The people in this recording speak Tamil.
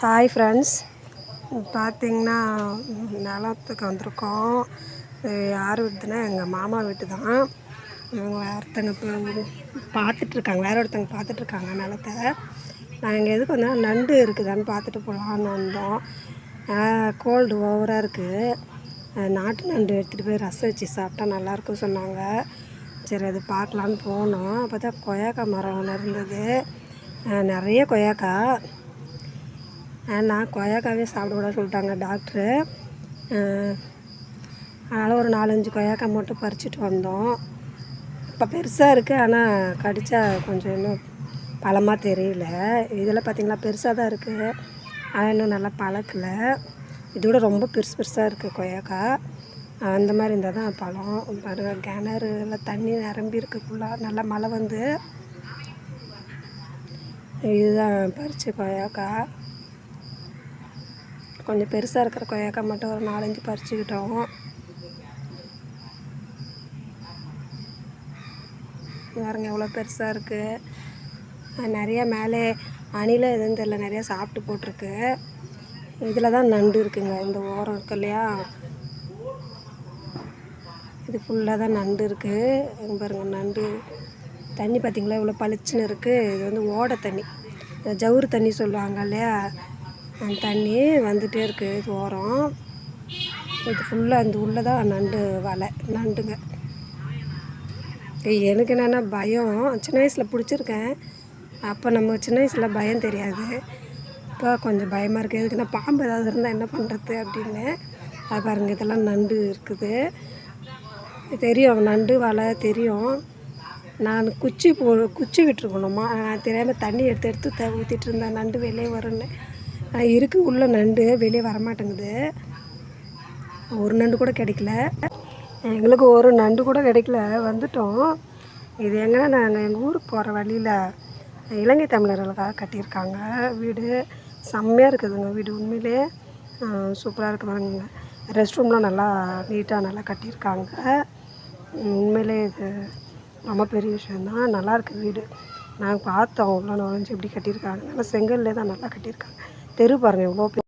ஹாய் ஃப்ரெண்ட்ஸ் பார்த்திங்கன்னா நிலத்துக்கு வந்திருக்கோம். யார் வீட்டுனா எங்கள் மாமா வீட்டு தான் அவங்க ஒருத்தங்க இப்போ பார்த்துட்ருக்காங்க. வேற ஒருத்தங்க பார்த்துட்ருக்காங்க நிலத்த. நாங்கள் இங்கே எதுக்கு வந்தால் நண்டு இருக்குதான்னு பார்த்துட்டு போகலான்னு வந்தோம். கோல்டு ஓவராக இருக்குது நாட்டு நண்டு எடுத்துகிட்டு போய் ரசம் வச்சு சாப்பிட்டா நல்லாயிருக்கும் சொன்னாங்க. சரி அது பார்க்கலான்னு போனோம். பார்த்தா கொய்யாக்கா மரம் ஒன்று இருந்தது நிறைய கொய்யாக்காய். நான் கொய்யாக்காவே சாப்பிடக்கூடாதுன்னு சொல்லிட்டாங்க டாக்டரு. அதனால் ஒரு நாலஞ்சு கொய்யாக்காய் மட்டும் பறிச்சுட்டு வந்தோம். இப்போ பெருசாக இருக்குது ஆனால் கடித்தா கொஞ்சம் இன்னும் பழமாக தெரியல. இதில் பார்த்திங்களா பெருசாக தான் இருக்குது ஆனால் இன்னும் நல்லா பழக்கல. இதோட ரொம்ப பெருசு பெருசாக இருக்குது கொய்யாக்காய். அந்த மாதிரி இருந்தால் தான் பழம். பாருங்க கிணறு எல்லாம் தண்ணி நிரம்பி இருக்குக்குள்ளே நல்லா மழை வந்து. இதுதான் பறித்து கொய்யாக்காய். கொஞ்சம் பெருசாக இருக்கிற கொய்யாக்காய் மட்டும் ஒரு நாலஞ்சு பறிச்சுக்கிட்டோம். பாருங்க எவ்வளோ பெருசாக இருக்குது நிறையா மேலே அணில எதுவும் தெரில நிறையா சாப்பிட்டு போட்டிருக்கு. இதில் தான் நண்டு இருக்குங்க இந்த ஓரம் இருக்கு இல்லையா? இது ஃபுல்லாக தான் நண்டு இருக்குது பாருங்கள் நண்டு. தண்ணி பார்த்திங்களா இவ்வளோ பளிச்சுன்னு இருக்குது இது வந்து ஓடை தண்ணி ஜவுறு தண்ணி சொல்லுவாங்க இல்லையா? தண்ணி வந்துகிட்டே இருக்குது இது ஓரம் இது ஃபுல்லாக அந்த உள்ளே தான் நண்டு வலை நண்டுங்க. எனக்கு என்னென்னா பயம். சின்ன வயசில் பிடிச்சிருக்கேன். அப்போ நம்ம சின்ன வயசில் பயம் தெரியாது. இப்போ கொஞ்சம் பயமாக இருக்குது எதுக்குன்னா பாம்பு ஏதாவது இருந்தால் என்ன பண்ணுறது அப்படின்னு. அது பாருங்க இதெல்லாம் நண்டு இருக்குது. தெரியும் நண்டு வலை தெரியும். நான் குச்சி போ குச்சி விட்டுருக்கணுமா? நான் தெரியாமல் தண்ணி எடுத்து எடுத்து த ஊற்றிட்டு இருந்தேன். நண்டு வெளியே வரும்னு. இருக்குது உள்ள நண்டு வெளியே வரமாட்டேங்குது. ஒரு நண்டு கூட கிடைக்கல. எங்களுக்கு ஒரு நண்டு கூட கிடைக்கல. வந்துட்டோம். இது எங்கன்னா நாங்கள் எங்கள் ஊருக்கு போகிற வழியில் இலங்கை தமிழர்களுக்காக கட்டியிருக்காங்க. வீடு செம்மையாக இருக்குதுங்க வீடு. உண்மையிலே சூப்பராக இருக்கு பாருங்க. ரெஸ்ட் ரூம்லாம் நல்லா நீட்டாக நல்லா கட்டியிருக்காங்க. உண்மையிலே இது ரொம்ப பெரிய விஷயந்தான் நல்லாயிருக்கு வீடு. நாங்கள் பார்த்தோம். உள்ள நுழைஞ்சு எப்படி கட்டியிருக்காங்க நல்லா செங்கல்லே தான் நல்லா கட்டியிருக்காங்க. தெரு பாருங்கள் எவ்வளோ